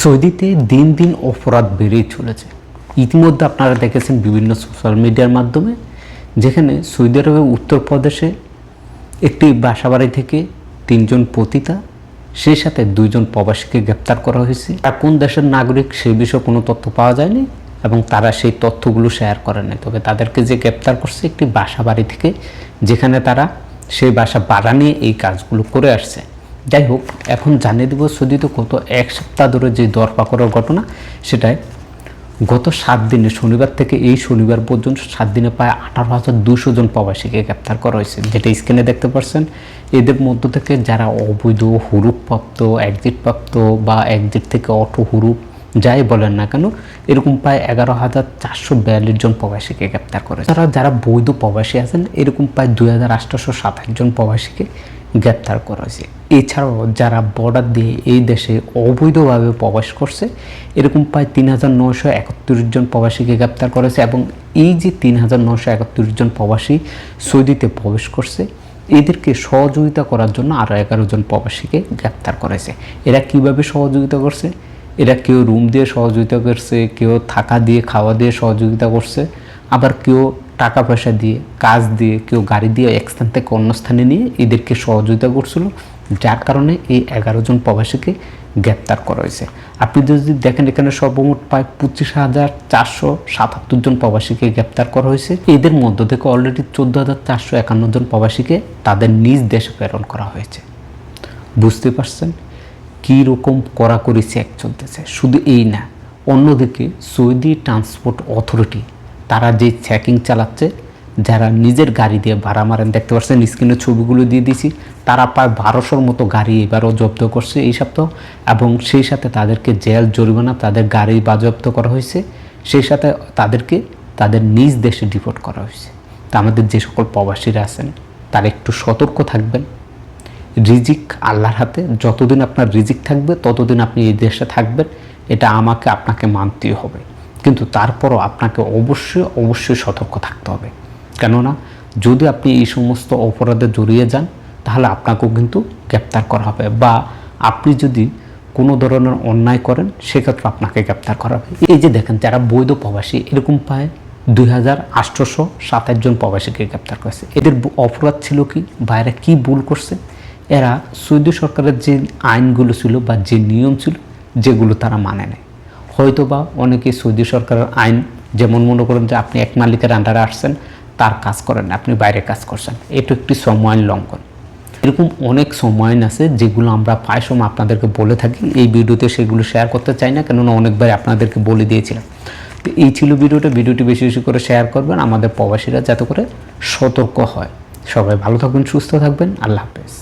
সৌদিতে দিন দিন অপরাধ বেড়েই চলেছে। ইতিমধ্যে আপনারা দেখেছেন বিভিন্ন সোশ্যাল মিডিয়ার মাধ্যমে, যেখানে সৌদি আরবের উত্তরপ্রদেশে একটি বাসাবাড়ি থেকে তিনজন পতিতা, সেই সাথে দুইজন প্রবাসীকে গ্রেপ্তার করা হয়েছে। আর কোন দেশের নাগরিক সেই বিষয়ে কোনো তথ্য পাওয়া যায়নি এবং তারা সেই তথ্যগুলো শেয়ার করে নাই। তবে তাদেরকে যে গ্রেপ্তার করছে একটি বাসা বাড়ি থেকে, যেখানে তারা সেই বাসা ভাড়া নিয়ে এই কাজগুলো করে আসছে। যাই হোক এখন জানিয়ে দেবো সৌদিতে গত এক সপ্তাহ ধরে যে দরপাকড়ের ঘটনা, সেটাই গত সাত দিনে শনিবার থেকে এই শনিবার পর্যন্ত সাত দিনে প্রায় আঠারো হাজার দুশো জন প্রবাসীকে গ্রেপ্তার করা হয়েছে। যেটা স্ক্রিনে দেখতে পাচ্ছেন, এদের মধ্য থেকে যারা অবৈধ, হুরুপপ্রাপ্ত প্রাপ্ত বা একজিট থেকে অটো হুরুপ যাই বলেন না কেন, এরকম প্রায় এগারো হাজার চারশো বিয়াল্লিশ জন প্রবাসীকে গ্রেপ্তার করে তারা যারা বৈধ প্রবাসী আছেন, এরকম প্রায় দুই হাজার আটশোশো সাতাশ জন প্রবাসীকে গ্রেপ্তার করা হয়েছে। এছাড়াও যারা বর্ডার দিয়ে এই দেশে অবৈধভাবে প্রবেশ করছে, এরকম প্রায় তিন হাজার নশো একত্রিশ জন প্রবাসীকে গ্রেপ্তার করেছে এবং এই যে তিন হাজার নশো একত্রিশ জন প্রবাসী সৌদিতে প্রবেশ করছে, এদেরকে সহযোগিতা করার জন্য আরও এগারো জন প্রবাসীকে গ্রেপ্তার করেছে এরা কীভাবে সহযোগিতা করছে? এরা কেউ রুম দিয়ে সহযোগিতা করছে, কেউ থাকা দিয়ে, খাওয়া দিয়ে সহযোগিতা করছে, আবার কেউ টাকা পয়সা দিয়ে, কাজ দিয়ে, কেউ গাড়ি দিয়ে এক স্থান থেকে অন্য স্থানে নিয়ে এদেরকে সহযোগিতা করছিল, যার কারণে এই এগারো জন প্রবাসীকে গ্রেপ্তার করা হয়েছে। আপনি যদি দেখেন এখানে সর্বমোট প্রায় পঁচিশ হাজার চারশো সাতাত্তর জন প্রবাসীকে গ্রেপ্তার করা হয়েছে। এদের মধ্য থেকে অলরেডি চোদ্দ হাজার চারশো একান্ন জন প্রবাসীকে তাদের নিজ দেশে প্রেরণ করা হয়েছে। বুঝতে পারছেন কী রকম কড়াকড়ি চেক চলতেছে? শুধু এই না, অন্যদিকে সৌদি ট্রান্সপোর্ট অথরিটি তারা যে চেকিং চালাচ্ছে, যারা নিজের গাড়ি দিয়ে ভাড়া মারেন, দেখতে পাচ্ছেন স্ক্রিনে ছবিগুলো দিয়ে দিছি তারা প্রায় বারোশোর মতো গাড়ি এবারও জব্দ করছে এই সপ্তাহ, এবং সেই সাথে তাদেরকে জেল, জরিমানা, তাদের গাড়ি বাজেয়াপ্ত করা হয়েছে, সেই সাথে তাদেরকে তাদের নিজ দেশে ডিপোর্ট করা হয়েছে। তা আমাদের যে সকল প্রবাসীরা আছেন, তারা একটু সতর্ক থাকবেন। রিজিক আল্লাহর হাতে, যতদিন আপনার রিজিক থাকবে, ততদিন আপনি এই দেশে থাকবেন, এটা আমাকে, আপনাকে মানতেই হবে। কিন্তু তারপরও আপনাকে অবশ্যই অবশ্যই সতর্ক থাকতে হবে। কেননা, যদি আপনি এই সমস্ত অপরাধে জড়িয়ে যান, তাহলে আপনাকেও কিন্তু গ্রেপ্তার করা হবে বা আপনি যদি কোনো ধরনের অন্যায় করেন, সেক্ষেত্রে আপনাকে গ্রেপ্তার করা হবে। এই যে দেখেন, যারা বৈধ প্রবাসী, এরকম পায় দুই হাজার আটশোশো সাতাশ জন প্রবাসীকে গ্রেপ্তার করেছে। এদের অপরাধ ছিল কি? বাইরে কি ভুল করছে? এরা সৌদি সরকারের যে আইনগুলো ছিল বা যে নিয়ম ছিল, যেগুলো তারা মানে নেয়। হয়তো বা অনেকে সৌদি সরকারের আইন যেমন মনে করেন যে আপনি এক মালিকের আন্ডারে আসছেন, তার কাজ করেন আপনি বাইরে কাজ করছেন। এটা একটি সময় লঙ্ঘন। এরকম অনেক সময় আছে যেগুলো আমরা প্রায় সময় আপনাদেরকে বলে থাকি। এই ভিডিওতে সেগুলো শেয়ার করতে চাই না, কেননা অনেকবার আপনাদেরকে বলে দিয়েছিলাম। তো এই ছিল ভিডিওটা। ভিডিওটি বেশি বেশি করে শেয়ার করবেন, আমাদের প্রবাসীরা যাতে করে সতর্ক হয়। সবাই ভালো থাকবেন, সুস্থ থাকবেন। আল্লাহ হাফেজ।